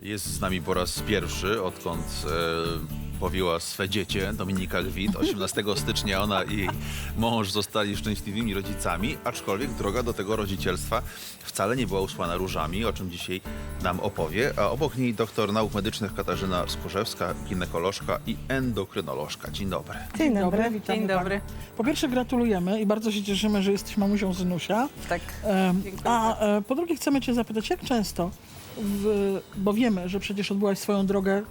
Jest z nami po raz pierwszy, odkąd e, powiła swe dziecię Dominika Gwit. 18 stycznia ona i jej mąż zostali szczęśliwymi rodzicami, aczkolwiek droga do tego rodzicielstwa wcale nie była usłana różami, o czym dzisiaj nam opowie. A obok niej doktor nauk medycznych Katarzyna Skurzewska, ginekolożka i endokrynolożka. Dzień dobry. Dzień dobry. witamy Dzień dobry. Po pierwsze gratulujemy i bardzo się cieszymy, że jesteś mamusią Zynusia. Tak. Em, Dziękuję A e, po drugie chcemy cię zapytać, jak często, w, bo wiemy, że przecież odbyłaś swoją drogę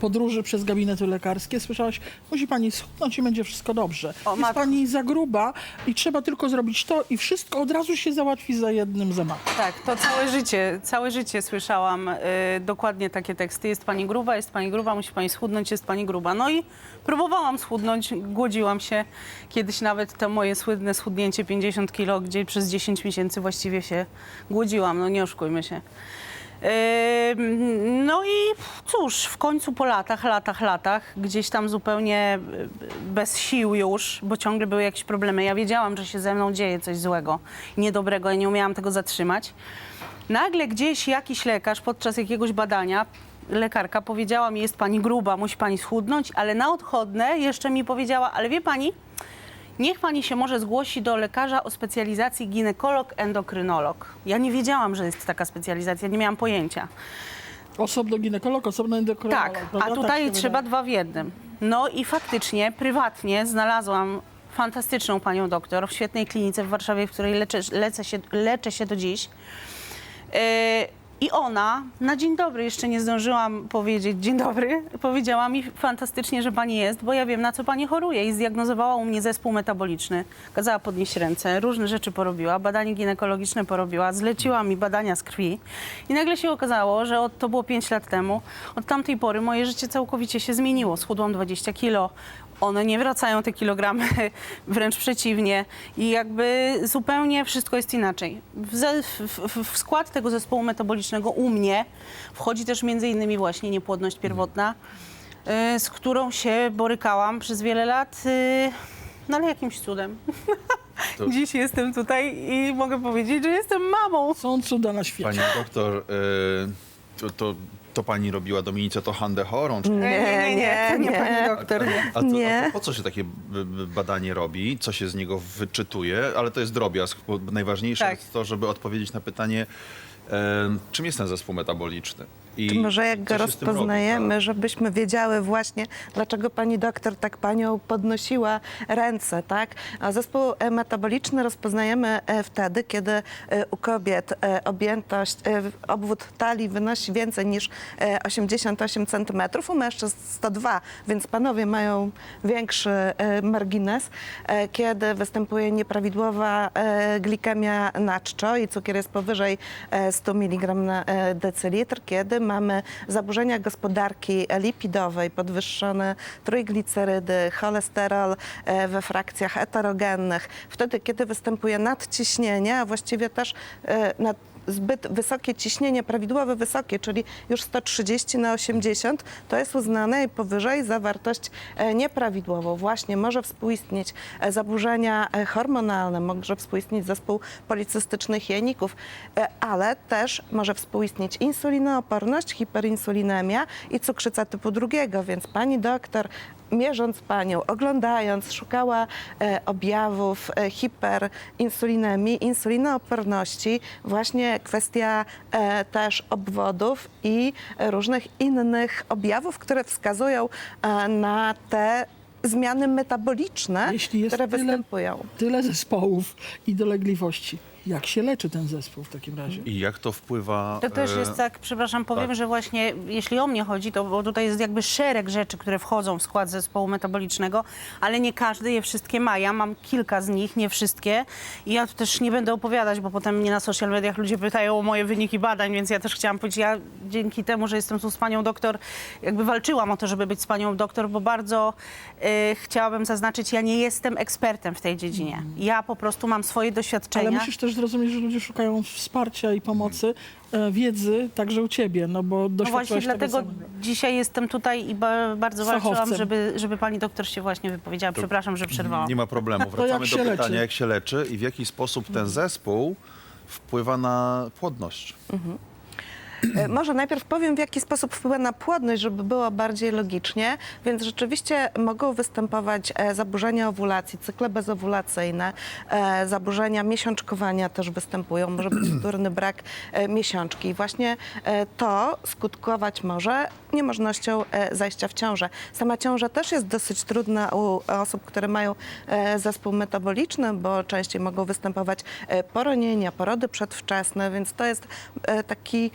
podróży przez gabinety lekarskie, słyszałaś, musi pani schudnąć i będzie wszystko dobrze. O, Jest matko. pani za gruba i trzeba tylko zrobić to i wszystko od razu się załatwi za jednym zamachem. Tak, to całe życie, całe życie słyszałam y, dokładnie takie teksty. Jest pani gruba, jest pani gruba, musi pani schudnąć, jest pani gruba. No i próbowałam schudnąć, głodziłam się. Kiedyś nawet to moje słynne schudnięcie 50 kilo, gdzie przez 10 miesięcy właściwie się głodziłam, no nie oszukujmy się. No i cóż, w końcu po latach, latach, latach, gdzieś tam zupełnie y, bez sił już, bo ciągle były jakieś problemy. Ja wiedziałam, że się ze mną dzieje coś złego, niedobrego, ja nie umiałam tego zatrzymać. Nagle gdzieś jakiś lekarz podczas jakiegoś badania, lekarka powiedziała mi, jest pani gruba, musi pani schudnąć, ale na odchodne jeszcze mi powiedziała, ale wie pani, Niech pani się może zgłosi do lekarza o specjalizacji ginekolog, endokrynolog. Ja nie wiedziałam, że jest taka specjalizacja, nie miałam pojęcia. Osobno ginekolog, osobno endokrynolog. Tak, a tutaj się trzeba wydaje. dwa w jednym. No i faktycznie, prywatnie znalazłam fantastyczną panią doktor w świetnej klinice w Warszawie, w której leczę, lecę się, leczę się do dziś. Yy, I ona, na dzień dobry, jeszcze nie zdążyłam powiedzieć dzień dobry, powiedziała mi fantastycznie, że pani jest, bo ja wiem, na co pani choruje i zdiagnozowała u mnie zespół metaboliczny. Kazała podnieść ręce, różne rzeczy porobiła, badanie ginekologiczne porobiła, zleciła mi badania z krwi i nagle się okazało, że od, to było 5 lat temu, od tamtej pory moje życie całkowicie się zmieniło. Schudłam 20 kilo, one nie wracają te kilogramy, wręcz przeciwnie. I jakby zupełnie wszystko jest inaczej. W, ze, w, w, skład tego zespołu metabolicznego u mnie wchodzi też między innymi właśnie niepłodność pierwotna, y, z którą się borykałam przez wiele lat, y, no ale jakimś cudem. To- Dziś jestem tutaj i mogę powiedzieć, że jestem mamą. Są cuda na świecie. Pani doktor, e, to, to, to pani robiła Dominice to handę chorą? Czy... Nie, nie, nie, nie, pani doktor. A, to, Nie. a to po co się takie b- b- badanie robi? Co się z niego wyczytuje? Ale to jest drobiazg, bo najważniejsze Tak. jest to, żeby odpowiedzieć na pytanie, e, czym jest ten zespół metaboliczny? I Czy może jak go tym robi, rozpoznajemy, tak? żebyśmy wiedziały właśnie, dlaczego pani doktor tak panią podnosiła ręce, tak? A zespół e, metaboliczny rozpoznajemy e, wtedy, kiedy e, u kobiet objętość, obwód talii wynosi więcej niż e, 88 cm, u mężczyzn 102, więc panowie mają większy margines, kiedy występuje nieprawidłowa glikemia na czczo i cukier jest powyżej e, 100 mg na decylitr, kiedy mamy zaburzenia gospodarki lipidowej, podwyższone trójglicerydy, cholesterol e, we frakcjach heterogennych, wtedy, kiedy występuje nadciśnienie, a właściwie też e, zbyt wysokie ciśnienie, prawidłowe wysokie, czyli już 130 na 80, to jest uznane powyżej za wartość e, nieprawidłową. Właśnie może współistnieć e, zaburzenia e, hormonalne, może współistnieć zespół policystycznych jajników, ale też może współistnieć insulinooporność, hiperinsulinemia i cukrzyca typu drugiego, więc pani doktor mierząc panią, oglądając, szukała e, objawów e, hiperinsulinemii, insulinooporności, właśnie kwestia e, też obwodów i różnych innych objawów, które wskazują e, na te zmiany metaboliczne, Jeśli jest które tyle- występują. Tyle zespołów i dolegliwości. Jak się leczy ten zespół w takim razie? I jak to wpływa... To też e, jest tak, przepraszam, powiem, tak. że właśnie jeśli o mnie chodzi, to bo tutaj jest jakby szereg rzeczy, które wchodzą w skład zespołu metabolicznego, ale nie każdy je wszystkie ma. Ja mam kilka z nich, nie wszystkie. I ja tu też nie będę opowiadać, bo potem mnie na social mediach ludzie pytają o moje wyniki badań, więc ja też chciałam powiedzieć, ja dzięki temu, że jestem tu z panią doktor, jakby walczyłam o to, żeby być z panią doktor, bo bardzo e, chciałabym zaznaczyć, ja nie jestem ekspertem w tej dziedzinie. Ja po prostu mam swoje doświadczenia. Ale musisz też zrozumieć, że ludzie szukają wsparcia i pomocy, e, wiedzy także u ciebie, no bo No doświadczyłaś właśnie tego dlatego samego. dzisiaj jestem tutaj i ba bardzo walczyłam, Fachowcem. żeby, żeby pani doktor się właśnie wypowiedziała. Przepraszam, że przerwałam. Nie ma problemu. jak Wracamy do się pytania, leczy? jak się leczy i w jaki sposób ten zespół wpływa na płodność. E, Może najpierw powiem, w jaki sposób wpływa na płodność, żeby było bardziej logicznie. Więc rzeczywiście mogą występować e, zaburzenia owulacji, cykle bezowulacyjne, e, zaburzenia miesiączkowania też występują, może być wtórny brak miesiączki. I właśnie to skutkować może niemożnością zajścia w ciążę. Sama ciąża też jest dosyć trudna u osób, które mają zespół metaboliczny, bo częściej mogą występować poronienia, porody przedwczesne, więc to jest taki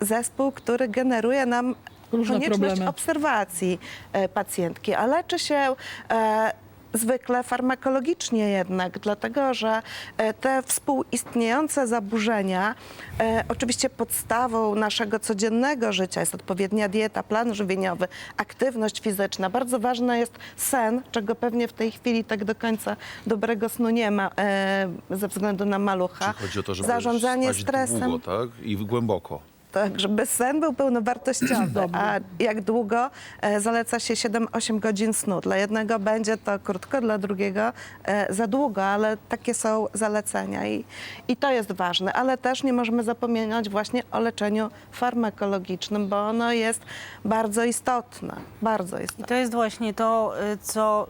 zespół, który generuje nam Różne konieczność problemy. obserwacji e, pacjentki, a leczy się e, zwykle farmakologicznie jednak, dlatego że e, te współistniejące zaburzenia, e, oczywiście podstawą naszego codziennego życia jest odpowiednia dieta, plan żywieniowy, aktywność fizyczna. Bardzo ważny jest sen, czego pewnie w tej chwili tak do końca dobrego snu nie ma e, ze względu na malucha. Czyli chodzi o to, żeby Zarządzanie stresem. długo, tak? I głęboko. Tak, żeby sen był pełnowartościowy. A jak długo? E, zaleca się 7-8 godzin snu. Dla jednego będzie to krótko, dla drugiego e, za długo, ale takie są zalecenia i, i to jest ważne. Ale też nie możemy zapominać właśnie o leczeniu farmakologicznym, bo ono jest bardzo istotne. Bardzo I istotne. to jest właśnie to, y, co,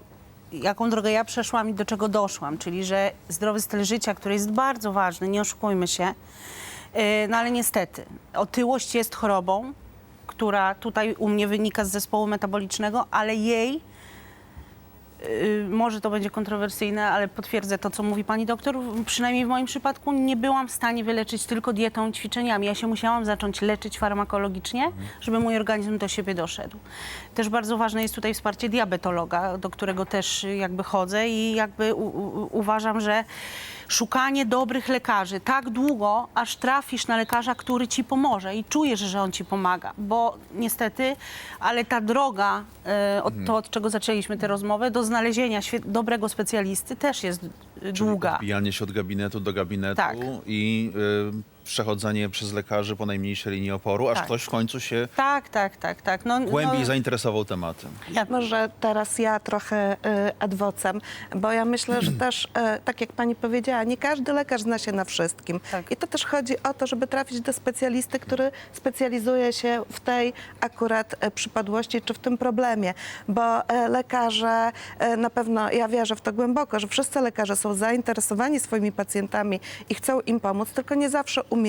jaką drogę ja przeszłam i do czego doszłam, czyli że zdrowy styl życia, który jest bardzo ważny, nie oszukujmy się, no ale niestety, otyłość jest chorobą, która tutaj u mnie wynika z zespołu metabolicznego, ale jej y, może to będzie kontrowersyjne, ale potwierdzę to, co mówi pani doktor. Przynajmniej w moim przypadku nie byłam w stanie wyleczyć tylko dietą ćwiczeniami. Ja się musiałam zacząć leczyć farmakologicznie, żeby mój organizm do siebie doszedł. Też bardzo ważne jest tutaj wsparcie diabetologa, do którego też jakby chodzę i jakby uważam, że szukanie dobrych lekarzy tak długo, aż trafisz na lekarza, który ci pomoże i czujesz, że on ci pomaga, bo niestety, ale ta droga, e, od, to od czego zaczęliśmy tę rozmowę, do znalezienia świe- dobrego specjalisty też jest e, długa. Odbijanie się od gabinetu do gabinetu Tak. i y, przechodzenie przez lekarzy po najmniejszej linii oporu, aż Tak. ktoś w końcu się Tak, tak, tak, tak. No, głębiej no, zainteresował tematem. ja, Może teraz ja trochę y, adwocem, bo ja myślę, że też, y, tak jak pani powiedziała, nie każdy lekarz zna się na wszystkim. Tak. I to też chodzi o to, żeby trafić do specjalisty, który specjalizuje się w tej akurat e, przypadłości czy w tym problemie, bo e, lekarze e, na pewno, ja wierzę w to głęboko, że wszyscy lekarze są zainteresowani swoimi pacjentami i chcą im pomóc, tylko nie zawsze umieją.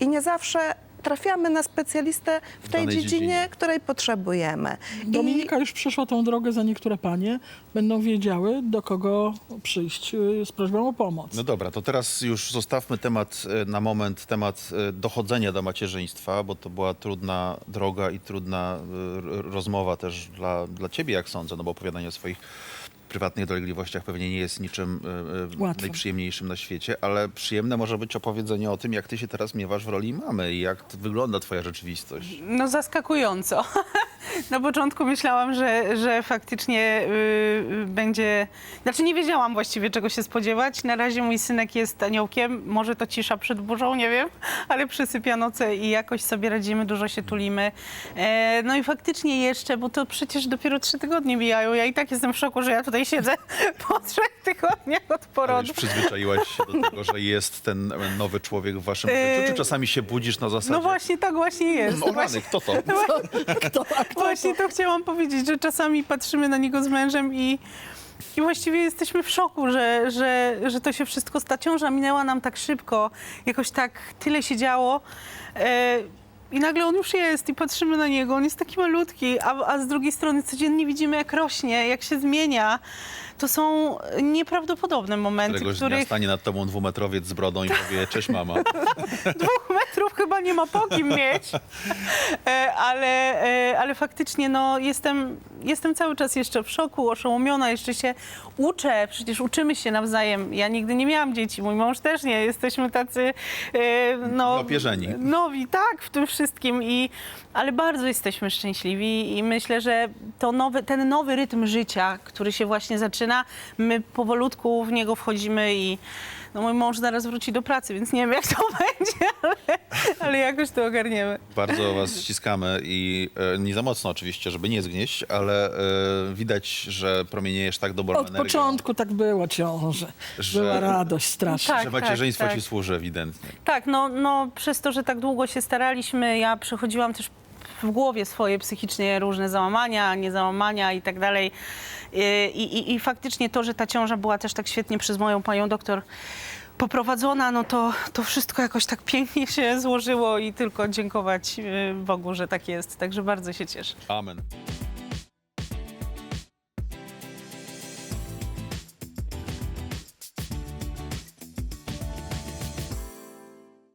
I nie zawsze trafiamy na specjalistę w tej danej dziedzinie, dziedzinie. której potrzebujemy. I- Dominika już przeszła tą drogę za niektóre panie, będą wiedziały, do kogo przyjść y, z prośbą o pomoc. No dobra, to teraz już zostawmy temat e, na moment, temat e, dochodzenia do macierzyństwa, bo to była trudna droga i trudna rozmowa też dla, dla ciebie, jak sądzę, no bo opowiadanie o swoich prywatnych dolegliwościach pewnie nie jest niczym e, e, Łatwo. najprzyjemniejszym na świecie, ale przyjemne może być opowiedzenie o tym, jak ty się teraz miewasz w roli mamy i jak wygląda twoja rzeczywistość. No zaskakująco. Na początku myślałam, że, że faktycznie y, y, będzie... Znaczy nie wiedziałam właściwie czego się spodziewać. Na razie mój synek jest aniołkiem. Może to cisza przed burzą, nie wiem. Ale przysypia noce i jakoś sobie radzimy, dużo się tulimy. E, no i faktycznie jeszcze, bo to przecież dopiero trzy tygodnie mijają. Ja i tak jestem w szoku, że ja tutaj siedzę po trzech tygodniach od Ale porodu. już przyzwyczaiłaś się do tego, że jest ten e, nowy człowiek w waszym życiu, czy czasami się budzisz na zasadzie... No właśnie, tak właśnie jest. O Właśnie- rany, kto to? Kto, kto Właśnie to chciałam powiedzieć, że czasami patrzymy na niego z mężem i, i właściwie jesteśmy w szoku, że, że, że to się wszystko, ta ciąża minęła nam tak szybko, jakoś tak tyle się działo. E, i nagle on już jest i patrzymy na niego, on jest taki malutki, a, a z drugiej strony codziennie widzimy jak rośnie, jak się zmienia. To są nieprawdopodobne momenty, Któregoś dnia których stanie nad tobą dwumetrowiec z brodą i powie, cześć mama. dwóch metrów chyba nie ma po kim mieć. E, ale, e, ale faktycznie no, jestem, jestem cały czas jeszcze w szoku, oszołomiona, jeszcze się uczę, przecież uczymy się nawzajem. Ja nigdy nie miałam dzieci, mój mąż też nie. Jesteśmy tacy e, no, Dopierzeni. nowi, tak, w tym wszystkim. I, ale bardzo jesteśmy szczęśliwi i myślę, że to nowy, ten nowy rytm życia, który się właśnie zaczyna, zaczyna. My powolutku w niego wchodzimy i no, mój mąż zaraz wróci do pracy, więc nie wiem jak to będzie, ale, ale jakoś to ogarniemy. Bardzo was ściskamy i e, nie za mocno oczywiście, żeby nie zgnieść, ale e, widać, że promieniejesz tak dobrą Od energią, początku tak było ciąże. Że- Była radość straszna. Tak, że macierzyństwo tak. ci służy ewidentnie. Tak, no, no przez to, że tak długo się staraliśmy, ja przechodziłam też w głowie swoje psychicznie różne załamania, niezałamania i tak dalej. I, i, I faktycznie to, że ta ciąża była też tak świetnie przez moją panią doktor poprowadzona, no to, to wszystko jakoś tak pięknie się złożyło i tylko dziękować y, Bogu, że tak jest. Także bardzo się cieszę. Amen.